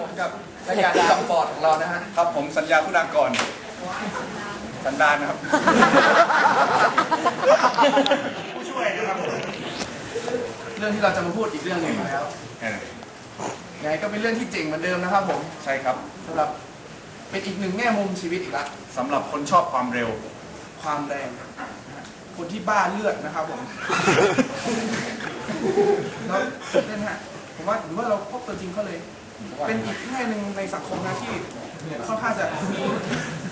ผมกับรายการจำปอดของเรานะฮะครับผมสัญญาคุณากรสันดานนะครับ ผู้ช่วยนะครับเรื่องที่เราจะมาพูดอีกเรื่องหนึ่งแล้วเออยังไงก็เป็นเรื่องที่เจ๋งเหมือนเดิมนะครับผม ใช่ครับสำหรับเป็นอีกหนึ่งแง่มุมชีวิตอีกละสำหรับคนชอบความเร็ว ความแรงนะฮะคนที่บ้าเลือดนะครับผมแล้วเล่นฮะผมว่าถือว่าเราพบตัวจริงเขาเลย เป็นอีกแง่หนึ่งในสังคมนะที่ค่อนข้างจะมี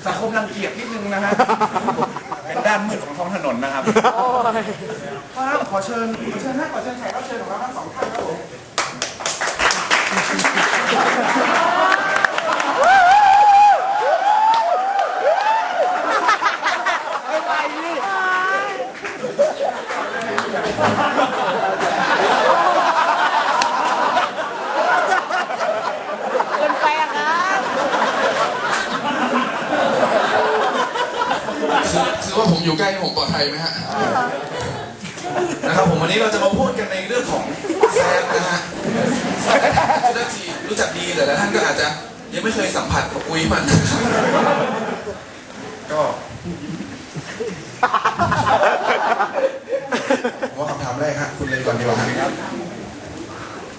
สังคมรังเกียจนิดนึงนะฮะเป็นด้านมืดของท้องถนนนะครับเพราะฉะนั้นขอเชิญขอเชิญฮะขอเชิญแขกรับเชิญของเราทั้งสองท่านครับผม เป็นแปลกนะ คือคื อว่าผมอยู่ใกล้นี่ผมปลอดภัยไหมฮะนะครับผมวันนี้เราจะมาพูดกันในเรื่องของแซมนะฮะเรื่องที่รู้จักดีแต่ละท่านก็อาจจะยังไม่เคยสัมผัสกับอุ้ยมันนะครับก็ผมว่าคำถามแรกฮะคุณเลยก่อนดีกว่าฮะ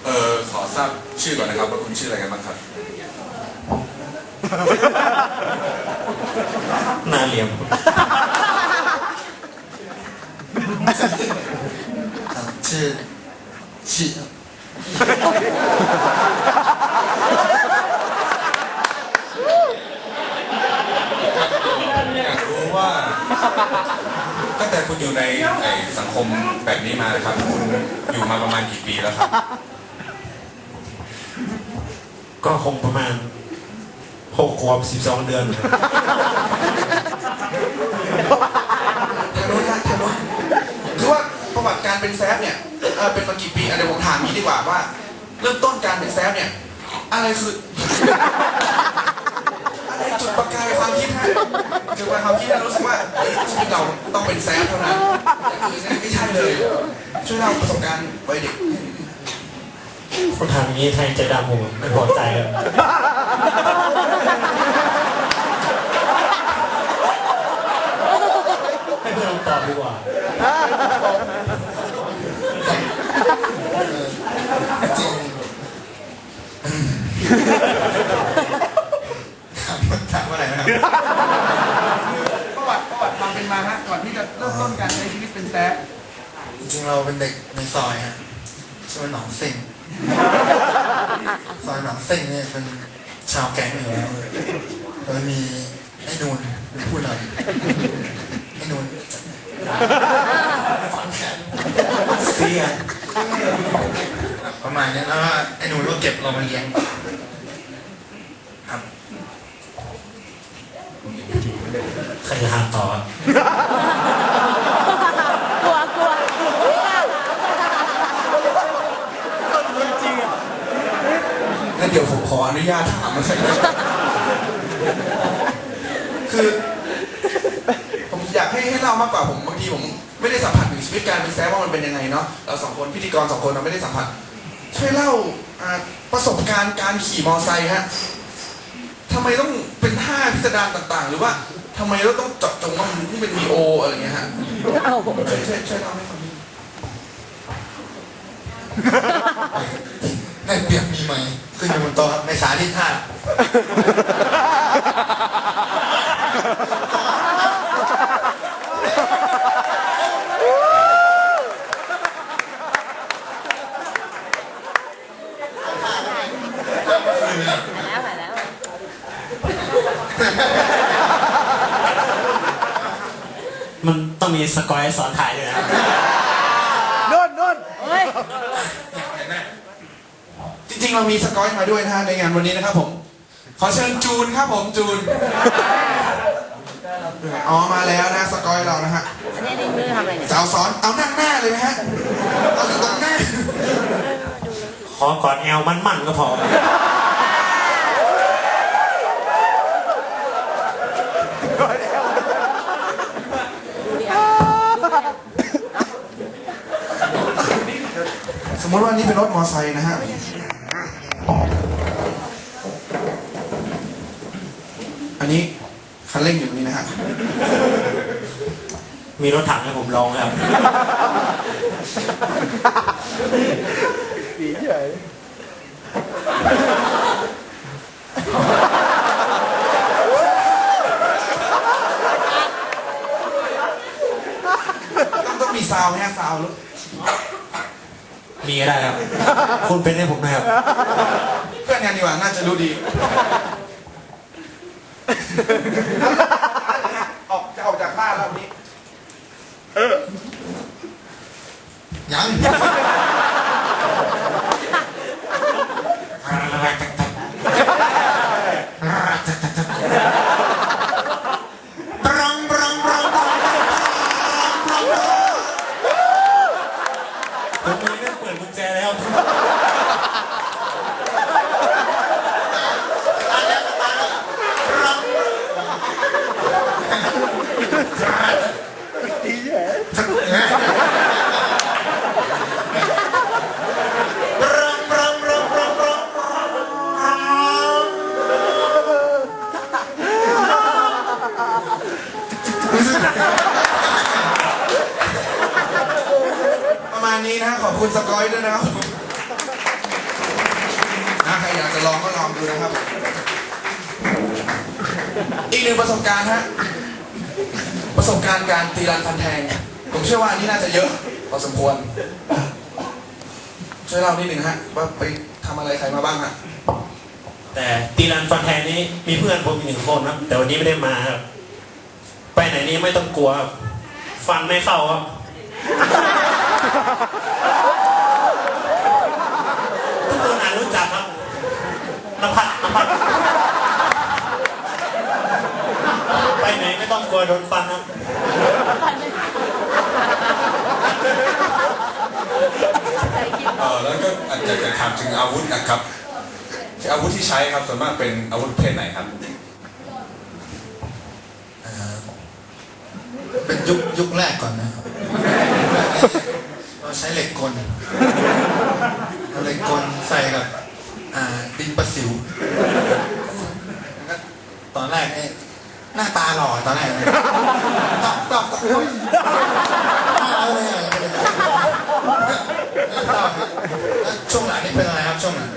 เอ่อขอทราบชื่อก่อนนะครับว่าคุณชื่ออะไรกันบ้างครับนาเหลี่ยม ชื่อชื่ออยากรู้ว่า ตั้งแต่คุณอยู่ในไอสังคมแบบนี้มานะครับ คุณอยู่มาประมาณกี่ปีแล้วครับ ก็คงประมาณหกขวบสิบสองเดือน ประวัติการเป็นแซฟเนี่ยเอ่อเป็นมากี่ปีอะเดี๋ยวผมถามนี้ดีกว่าว่า เริ่มต้นการเป็นแซฟเนี่ย อะไรคือ อะไรจุดประกายความคิดฮะจุดประกายความคิดให้รู้สึกว่าเฮ้ยชีวิตเราต้องเป็นแซฟเท่านั้นแต่คือเนี่ยไม่ใช่เลย ช่วยเล่าประสบการณ์วัยเด็ก คนทำอย่างนี้ใครจะดำผมไม่พอใจเลย ให้เพื่อนลองตอบดีกว่าจริงถามถามว่าอะไรนะครับประวัติประวัติความเป็นมาฮะก่อนที่จะเริ่มต้นการใช้ชีวิตเป็นแซะจริงๆเราเป็นเด็กในซอยฮะชื่อว่าหนองเซ็งซอยหนองเซ็งเนี่ยเป็นชาวแก๊งอยู่แล้วแล้วมีไอ้นูนเป็นผู้นำไอ้นูนฝังแขน เสียประมาณนี้แล้วก็ไอ้นูนก็เก็บเรามาเลี้ยงครับใครจะหาต่อ กลัวกลัวงั้นเดี๋ยวผมขออนุญาตถามมันสักหน่อยคือผมอยาก ให้ให้เล่ามากกว่าผมบางทีผมไม่ได้สัมผัสถึงชีวิตการเป็นแซฟว่ามันเป็นยังไงเนาะเราสองคนพิธีกรสองคนเราไม่ได้สัมผัส ช่วยเล่าอ่าประสบการณ์การขี่มอไซค์ฮะทำไมต้องเป็นท่าพิสดารต่างๆ หรือว่าทำไมเราต้องเจาะจงว่ามันต้องเป็นวีโออะไรอย่างเงี้ยฮะช่วยช่วยช่วยเล่าให้ฟังนิดในเปียกมีไหมขึ้นอยู่บนโต๊ะครับในสาธิตท่า แล้วมาแล้ว มันต้องมีสกอยสอนถ่ายด้วยนะนุ่นนุ่นเฮ้ยจริงๆเรามีสกอยมาด้วยนะฮะในงานวันนี้นะครับผม ขอเชิญจูนครับผมจูน อ๋อมาแล้วนะสกอยเรานะฮะอันนี้ในมือทำอะไรเนี่ยจะเอาสอนเอานั่งหน้าเลยไหมฮะเอาอยู่ตรงหน้า ขอกอดแอลมันๆก็พอ สมมติว่านี่เป็นรถมอเตอร์ไซค์นะฮะอันนี้คันเร่งอยู่นี่นะฮะมีรถถังให้ผมลองครับดีใหญ่ต้องมีซาวแน่ซาวลูก มีก็ได้ครับ คุณเป็นให้ผมหนะครับ เพื่อนกันดีกว่าน่าจะรู้ดี ออกจะออกจากบ้านแล้ววันนี้ ยังผมมีเรื่องเปิดกุญแจแล้วประ มาณนี้นะขอบคุณสกอยด้วยนะครับนะใครอยากจะลองก็ลองดูนะครับ อีกหนึ่งประสบการณ์ฮะ ประสบการณ์การตีรันฟันแทง ผมเชื่อว่าอันนี้น่าจะเยอะพอสมควร ช่วยเล่านิดหนึ่งฮะว่าไปทำอะไรใครมาบ้างฮะ แต่ตีรันฟันแทนนี้มีเพื่อนผมอีกหนึ่งคนครับแต่วันนี้ไม่ได้มาครับ ไปไหนนี้ไม่ต้องกลัวครับฟันไม่เข้าครับ ทุกคนอ่านรู้จักครับนภัสนภัสไปไหนไม่ต้องกลัวโดนฟันครับเออแล้วก็อาจจะจะถามถึงอาวุธนะครับ อาวุธที่ใช้ครับส่วนมากเป็นอาวุธประเพศไหนครับเป็นยุคยุคแรกก่อนนะครับเราใช้เหล็ กลอะไรกลใส่กับอ่าดินประสิวตอนแรกเอ้หน้าตาหล่อตอนแรกตอบตอบคุยอาเลยเอบช่วงหลังนี่เป็นอะไรครับช่วงหลัง